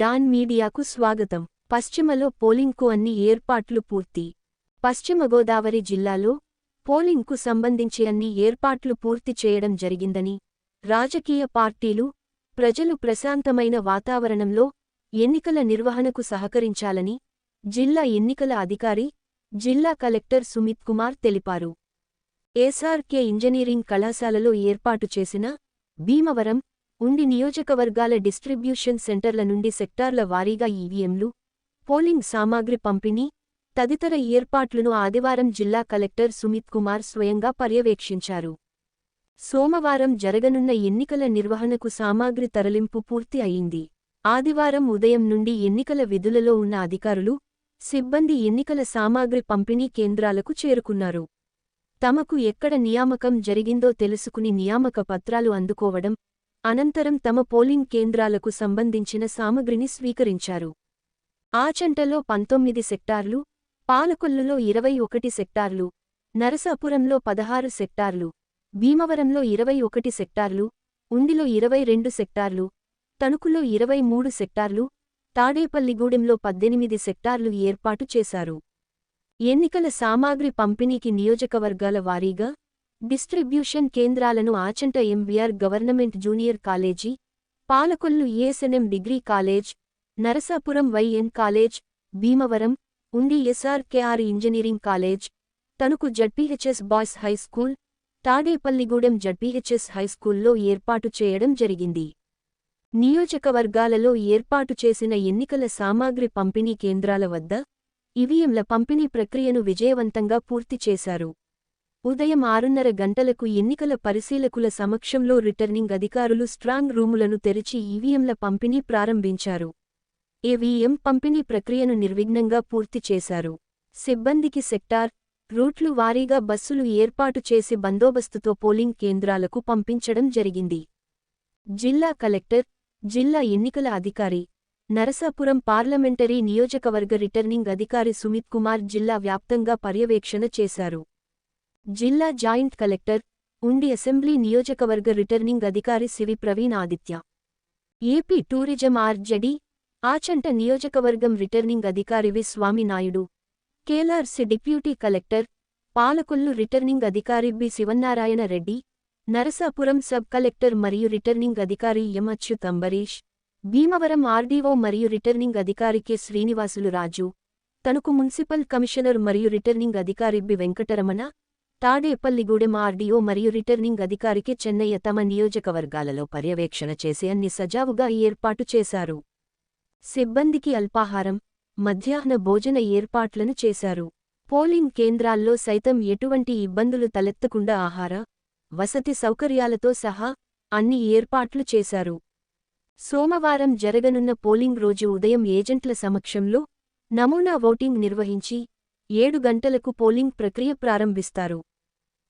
Don మీడియాకు స్వాగతం. పశ్చిమలో పోలింగ్కు అన్ని ఏర్పాట్లు పూర్తి. పశ్చిమ గోదావరి జిల్లాలో పోలింగ్కు సంబంధించి అన్ని ఏర్పాట్లు పూర్తి చేయడం జరిగిందని రాజకీయ పార్టీలు ప్రజలు ప్రశాంతమైన వాతావరణంలో ఎన్నికల నిర్వహణకు సహకరించాలని జిల్లా ఎన్నికల అధికారి జిల్లా కలెక్టర్ సుమిత్ కుమార్ తెలిపారు. ఎస్ఆర్కే ఇంజనీరింగ్ కళాశాలలో ఏర్పాటు చేసిన భీమవరం ఉండి నియోజకవర్గాల డిస్ట్రిబ్యూషన్ సెంటర్ల నుండి సెక్టార్ల వారీగా ఈవీఎంలు పోలింగ్ సామాగ్రి పంపిణీ తదితర ఏర్పాట్లను ఆదివారం జిల్లా కలెక్టర్ సుమిత్ కుమార్ స్వయంగా పర్యవేక్షించారు. సోమవారం జరగనున్న ఎన్నికల నిర్వహణకు సామాగ్రి తరలింపు పూర్తి అయింది. ఆదివారం ఉదయం నుండి ఎన్నికల విధులలో ఉన్న అధికారులు సిబ్బంది ఎన్నికల సామాగ్రి పంపిణీ కేంద్రాలకు చేరుకున్నారు. తమకు ఎక్కడ నియామకం జరిగిందో తెలుసుకుని నియామక పత్రాలు అందుకోవడం అనంతరం తమ పోలింగ్ కేంద్రాలకు సంబంధించిన సామగ్రిని స్వీకరించారు. ఆచంటలో పంతొమ్మిది సెక్టార్లు పాలకొల్లులో ఇరవై ఒకటి సెక్టార్లు నరసాపురంలో పదహారు సెక్టార్లు భీమవరంలో ఇరవై ఒకటి సెక్టార్లు ఉండిలో ఇరవై రెండు సెక్టార్లు తణుకులో ఇరవై మూడు సెక్టార్లు తాడేపల్లిగూడెంలో పద్దెనిమిది సెక్టార్లు ఏర్పాటు చేశారు. ఎన్నికల సామాగ్రి పంపిణీకి నియోజకవర్గాల వారీగా డిస్ట్రిబ్యూషన్ కేంద్రాలను Achanta MVR government junior college Palakollu ASNM degree college Narasapuram YN college Bhimavaram Undi SRKR engineering college Tanuku ZPHS boys high school Tadepalligudem ZPHS హైస్కూల్లో ఏర్పాటు చేయడం జరిగింది. నియోజకవర్గాలలో ఏర్పాటు చేసిన ఎన్నికల సామాగ్రి పంపిణీ కేంద్రాల వద్ద ఈవీఎంల పంపిణీ ప్రక్రియను విజయవంతంగా పూర్తి చేశారు. ఉదయం ఆరున్నర గంటలకు ఎన్నికల పరిశీలకుల సమక్షంలో రిటర్నింగ్ అధికారులు స్ట్రాంగ్ రూములను తెరిచి ఈవీఎంల పంపిణీ ప్రారంభించారు. ఏవీఎం పంపిణీ ప్రక్రియను నిర్విఘ్నంగా పూర్తి చేశారు. సిబ్బందికి సెక్టార్ రూట్లు వారీగా బస్సులు ఏర్పాటు చేసి బందోబస్తుతో పోలింగ్ కేంద్రాలకు పంపించడం జరిగింది. జిల్లా కలెక్టర్ జిల్లా ఎన్నికల అధికారి నరసాపురం పార్లమెంటరీ నియోజకవర్గ రిటర్నింగ్ అధికారి సుమిత్ కుమార్ జిల్లా వ్యాప్తంగా పర్యవేక్షణ చేశారు. జిల్లా జాయింట్ కలెక్టర్ ఉండి అసెంబ్లీ నియోజకవర్గ రిటర్నింగ్ అధికారి CV Praveen Aditya. AP tourism RJD Achanta నియోజకవర్గం రిటర్నింగ్ అధికారి వి స్వామినాయుడు. కేలార్సి డిప్యూటీ కలెక్టర్ పాలకొల్లు రిటర్నింగ్ అధికారి B Sivannarayana Reddy. Narasapuram sub collector మరియు రిటర్నింగ్ అధికారి ఎం అచ్యుత్ అంబరీష్. భీమవరం ఆర్డీఓ మరియు రిటర్నింగ్ అధికారి K Srinivasulu Raju. Tanuku municipal commissioner మరియు రిటర్నింగ్ అధికారి బి వెంకటరమణ. తాడేపల్లిగూడెం ఆర్డీఓ మరియు రిటర్నింగ్ అధికారికి చెన్నయ్య తమ నియోజకవర్గాలలో పర్యవేక్షణ చేసి అన్ని సజావుగా ఏర్పాటు చేశారు. సిబ్బందికి అల్పాహారం మధ్యాహ్న భోజన ఏర్పాట్లను చేశారు. పోలింగ్ కేంద్రాల్లో సైతం ఎటువంటి ఇబ్బందులు తలెత్తకుండా ఆహార వసతి సౌకర్యాలతో సహా అన్ని ఏర్పాట్లు చేశారు. సోమవారం జరగనున్న పోలింగ్ రోజు ఉదయం ఏజెంట్ల సమక్షంలో నమూనా ఓటింగ్ నిర్వహించి ఏడు గంటలకు పోలింగ్ ప్రక్రియ ప్రారంభిస్తారు.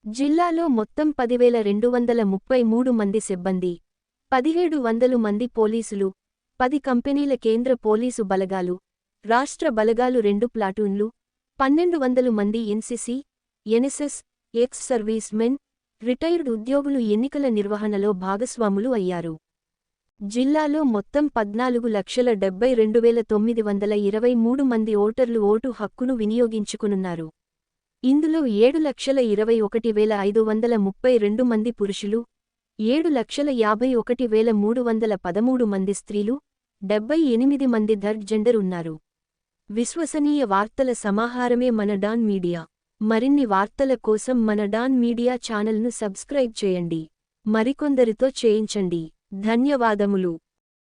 జిల్లాలో మొత్తం పదివేల రెండు వందల ముప్పై మూడు మంది సిబ్బంది పదిహేడు వందలు మంది పోలీసులు పది కంపెనీల కేంద్ర పోలీసు బలగాలు రాష్ట్ర బలగాలు రెండు ప్లాటూన్లు పన్నెండు వందలు మంది NCC NSS ex servicemen retired ఉద్యోగులు ఎన్నికల నిర్వహణలో భాగస్వాములు అయ్యారు. జిల్లాలో మొత్తం పద్నాలుగు లక్షల డెబ్బై రెండు వేల తొమ్మిది వందల ఇరవై మూడు మంది ఓటర్లు ఓటు హక్కును వినియోగించుకునున్నారు. ఇందులో ఏడు లక్షల ఇరవై ఒకటి వేల ఐదు వందల ముప్పై రెండు మంది పురుషులు ఏడు లక్షల యాభై ఒకటి వేల మూడు వందల పదమూడు మంది స్త్రీలు డెబ్బై ఎనిమిది మంది థర్డ్ జెండర్ ఉన్నారు. విశ్వసనీయ వార్తల సమాహారమే మన డాన్ మీడియా. మరిన్ని వార్తల కోసం మన డాన్ మీడియా ఛానల్ను సబ్స్క్రైబ్ చేయండి. మరికొందరితో చేయించండి. ధన్యవాదములు.